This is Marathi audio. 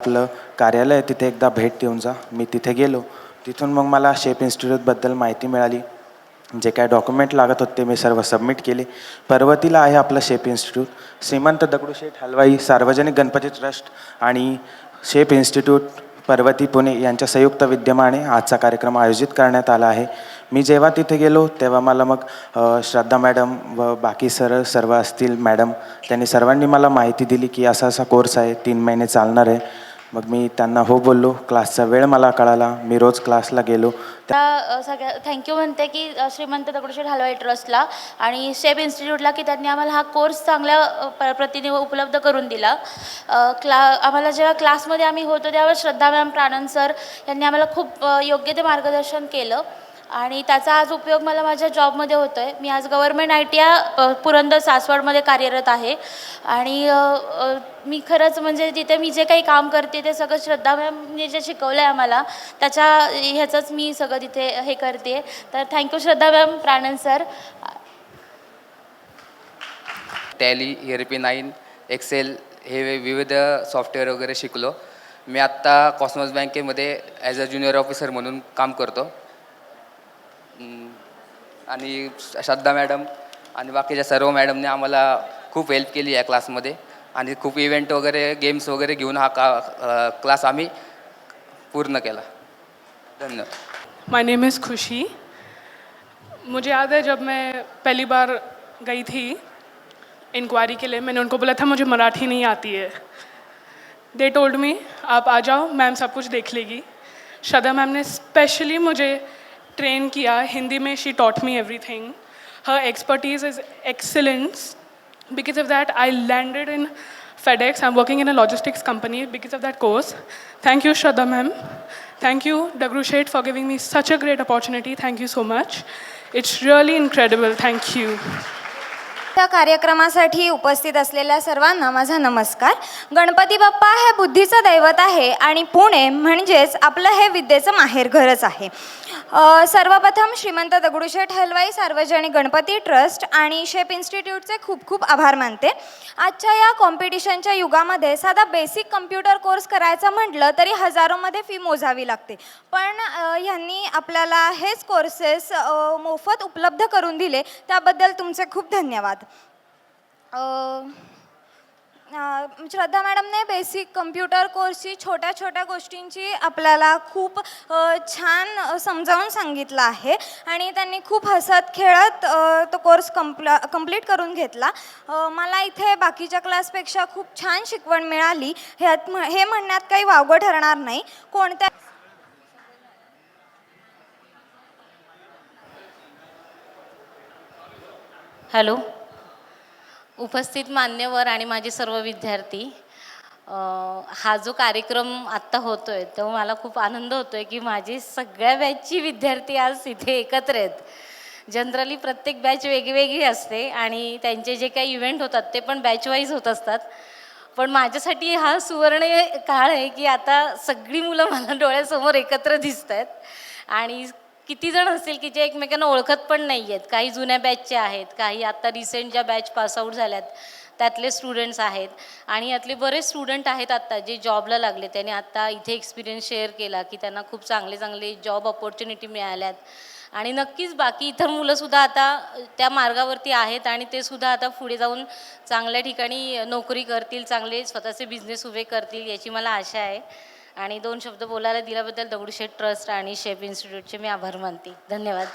आपलं कार्यालय आहे तिथे एकदा भेट देऊन जा. मी तिथे गेलो. तिथून मग मला शेप इन्स्टिट्यूटबद्दल माहिती मिळाली. जे काय डॉक्युमेंट लागत होते मी सर्व सबमिट केले. पर्वतीला आहे आपलं शेप इन्स्टिट्यूट. श्रीमंत दगडूशेठ हलवाई सार्वजनिक गणपती ट्रस्ट आणि शेप इन्स्टिट्यूट पर्वती पुणे यांच्या संयुक्त विद्यमाने आजचा कार्यक्रम आयोजित करण्यात आला आहे. मी जेव्हा तिथे गेलो तेव्हा मला मग श्रद्धा मॅडम व बाकी सर सर्व असतील मॅडम त्यांनी सर्वांनी मला माहिती दिली की असा असा कोर्स आहे तीन महिने चालणार आहे. मग मी त्यांना हो बोललो. क्लासचा वेळ मला कळाला. मी रोज क्लासला गेलो. त्या सगळ्या थँक्यू म्हणते की श्रीमंत दगडूशेठ हलवाई ट्रस्टला आणि सेब इन्स्टिट्यूटला की त्यांनी आम्हाला हा कोर्स चांगल्या प- प्रतीने उपलब्ध करून दिला. क्ला आम्हाला जेव्हा क्लासमध्ये आम्ही होतो त्यावेळेस श्रद्धा मॅम प्राणन सर यांनी आम्हाला खूप योग्य ते मार्गदर्शन केलं. आणि त्याचा आज उपयोग मला माझ्या जॉबमध्ये होतो आहे मी आज government I T I Purandar सासवडमध्ये कार्यरत आहे. आणि मी खरंच म्हणजे तिथे मी जे काही काम करते ते सगळं श्रद्धा मॅमने जे शिकवलं आहे आम्हाला त्याच्या ह्याचंच मी सगळं तिथे हे करते. तर thank you Shraddha ma'am Pranan sir. Tally ERP nine Excel हे विविध सॉफ्टवेअर वगैरे शिकलो. मी आत्ता कॉस्मॉस बँकेमध्ये ॲज अ ज्युनियर ऑफिसर म्हणून काम करतो. आणि श्रद्धा मॅडम आणि बाकीच्या सर्व मॅडमने आम्हाला खूप हेल्प केली या क्लासमध्ये आणि खूप इव्हेंट वगैरे गेम्स वगैरे घेऊन हा का क्लास आम्ही पूर्ण केला. धन्यवाद. माय नेम इज़ खुशी मुझे याद है जब मैं पहली बार गई थी इंक्वायरी के लिए। मैंने उनको बोला था, मुझे मराठी नहीं आती है। दे टोल्ड मी आप आ जाओ मैम सब कुछ देख लेगी। श्रद्धा मैम ने स्पेशली मुझे ट्रेन किया हिंदी में she taught me everything her expertise is excellence because of that i landed in fedex i'm working in a logistics company because of that course thank you shraddha ma'am thank you dagru Sheth for giving me such a great opportunity thank you so much it's really incredible thank you त्या कार्यक्रमासाठी उपस्थित असलेल्या सर्वांना माझा नमस्कार. गणपती बाप्पा हे बुद्धीचं दैवत आहे आणि पुणे म्हणजेच आपलं हे विद्येचं माहेरघरच आहे. सर्वप्रथम श्रीमंत दगडूशेठ हलवाई सार्वजनिक गणपती ट्रस्ट आणि शेप इन्स्टिट्यूटचे खूप खूप आभार मानते. आजच्या या कॉम्पिटिशनच्या युगामध्ये साधा बेसिक कम्प्युटर कोर्स करायचा म्हटलं तरी हजारोमध्ये फी मोजावी लागते. पण ह्यांनी आपल्याला हेच कोर्सेस मोफत उपलब्ध करून दिले. त्याबद्दल तुमचे खूप धन्यवाद. श्रद्धा मॅडमने बेसिक कम्प्युटर कोर्सची छोट्या छोट्या गोष्टींची आपल्याला खूप छान समजावून सांगितलं आहे. आणि त्यांनी खूप हसत खेळत तो कोर्स कंप्ल कंप्लीट करून घेतला. मला इथे बाकीच्या क्लासपेक्षा खूप छान शिकवण मिळाली. ह्यात म्ह- हे म्हणण्यात काही वावगं ठरणार नाही. कोणत्या हॅलो. उपस्थित मान्यवर आणि माझे सर्व विद्यार्थी हा जो कार्यक्रम आत्ता होतो आहे तो मला खूप आनंद होतो आहे की माझी सगळ्या बॅचची विद्यार्थी आज इथे एकत्र आहेत. जनरली प्रत्येक बॅच वेगवेगळी असते आणि त्यांचे जे काही इव्हेंट होतात ते पण बॅचवाईज होत असतात. पण माझ्यासाठी हा सुवर्ण काळ आहे की आता सगळी मुलं मला डोळ्यासमोर एकत्र दिसत आहेत आणि किती जण असतील की जे एकमेकांना ओळखत पण नाही आहेत काही जुन्या बॅचचे आहेत काही आत्ता रिसेंट ज्या बॅच पासआउट झाल्यात त्यातले स्टुडंट्स आहेत. आणि यातले बरेच स्टुडंट आहेत आत्ता जे जॉबला लागले. त्यांनी आत्ता इथे एक्सपिरियन्स शेअर केला की त्यांना खूप चांगले चांगले जॉब ऑपॉर्च्युनिटी मिळाल्यात. आणि नक्कीच बाकी इतर मुलंसुद्धा आता त्या मार्गावरती आहेत आणि ते सुद्धा आता पुढे जाऊन चांगल्या ठिकाणी नोकरी करतील चांगले स्वतःचे बिझनेस उभे करतील याची मला आशा आहे. आणि दोन शब्द बोलायला दिल्याबद्दल दगडूशेठ ट्रस्ट आणि शेफ इन्स्टिट्यूटचे मी आभार मानते. धन्यवाद.